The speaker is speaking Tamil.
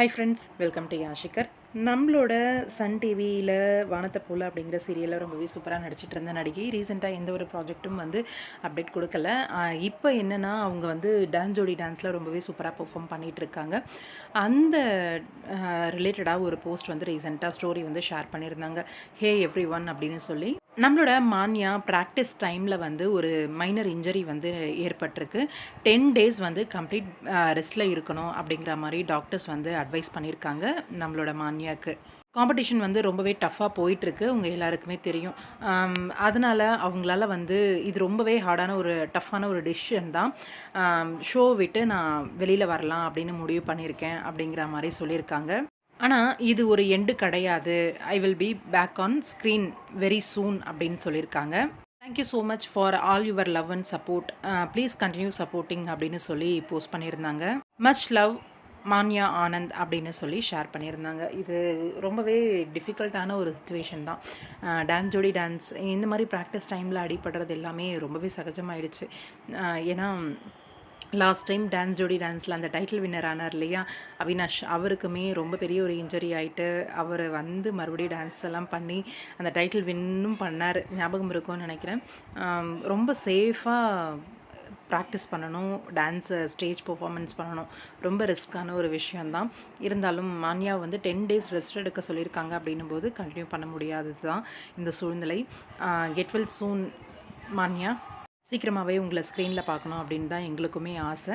ஹை ஃப்ரெண்ட்ஸ் வெல்கம் டு யாஷிகர் நம்மளோட சன் டிவியில் வானத்தை போல அப்படிங்கிற சீரியலில் ரொம்பவே சூப்பராக நடிச்சிட்டு இருந்த நடிகை ரீசெண்டாக எந்த ஒரு ப்ராஜெக்ட்டும் வந்து அப்டேட் கொடுக்கல. இப்போ என்னென்னா அவங்க வந்து டான்ஸ் ஜோடி டான்ஸில் ரொம்பவே சூப்பராக பெர்ஃபார்ம் பண்ணிகிட்டு இருக்காங்க. அந்த ரிலேட்டடாக ஒரு போஸ்ட் வந்து ரீசெண்டாக ஸ்டோரி வந்து ஷேர் பண்ணியிருந்தாங்க. ஹே எவ்ரி ஒன் அப்படின்னு சொல்லி நம்மளோட மான்யா ப்ராக்டிஸ் டைமில் வந்து ஒரு மைனர் இன்ஜரி வந்து ஏற்பட்டிருக்கு. டென் டேஸ் வந்து கம்ப்ளீட் ரெஸ்ட்டில் இருக்கணும் அப்படிங்கிற மாதிரி டாக்டர்ஸ் வந்து அட்வைஸ் பண்ணியிருக்காங்க நம்மளோட மான்யாவுக்கு காம்படிஷன் வந்து ரொம்பவே டஃப்பாக போயிட்டுருக்கு. உங்கள் எல்லாருக்குமே தெரியும். அதனால் அவங்களால வந்து இது ரொம்பவே ஹார்டான ஒரு டஃப்பான ஒரு டிசிஷன் தான். ஷோ விட்டு நான் வெளியில் வரலாம் அப்படின்னு முடிவு பண்ணியிருக்கேன் அப்படிங்கிற மாதிரி சொல்லியிருக்காங்க. ஆனால் இது ஒரு எண்டு கிடையாது. I will be back on screen very soon அப்படின்னு சொல்லியிருக்காங்க. Thank you so much for all your love and support please continue supporting அப்படின்னு சொல்லி போஸ்ட் பண்ணியிருந்தாங்க. மச் லவ் மான்யா ஆனந்த் அப்படின்னு சொல்லி ஷேர் பண்ணியிருந்தாங்க. இது ரொம்பவே டிஃபிகல்ட்டான ஒரு சுச்சுவேஷன் தான். டான்ஸ் ஜோடி டான்ஸ் இந்த மாதிரி ப்ராக்டிஸ் டைமில் அடிப்படுறது எல்லாமே ரொம்பவே சகஜமாயிடுச்சு. ஏன்னா லாஸ்ட் டைம் டான்ஸ் ஜோடி டான்ஸில் அந்த டைட்டில் வின்னர் ஆனார் இல்லையா? அவினாஷ் அவருக்குமே ரொம்ப பெரிய ஒரு இன்ஜுரி ஆகிட்டு அவர் வந்து மறுபடியும் டான்ஸ் எல்லாம் பண்ணி அந்த டைட்டில் வின்னும் பண்ணார். ஞாபகம் இருக்கும்னு நினைக்கிறேன். ரொம்ப சேஃபாக ப்ராக்டிஸ் பண்ணணும் டான்ஸை ஸ்டேஜ் பர்ஃபார்மன்ஸ் பண்ணணும். ரொம்ப ரிஸ்க்கான ஒரு விஷயந்தான் இருந்தாலும் மான்யா வந்து டென் டேஸ் ரெஸ்ட் எடுக்க சொல்லியிருக்காங்க அப்படின்னும் போது கண்டினியூ பண்ண முடியாதது தான் இந்த சூழ்நிலை. Get well soon Manya. சீக்கிரமாகவே உங்களை ஸ்க்ரீனில் பார்க்கணும் அப்படின்னு தான் எங்களுக்குமே ஆசை.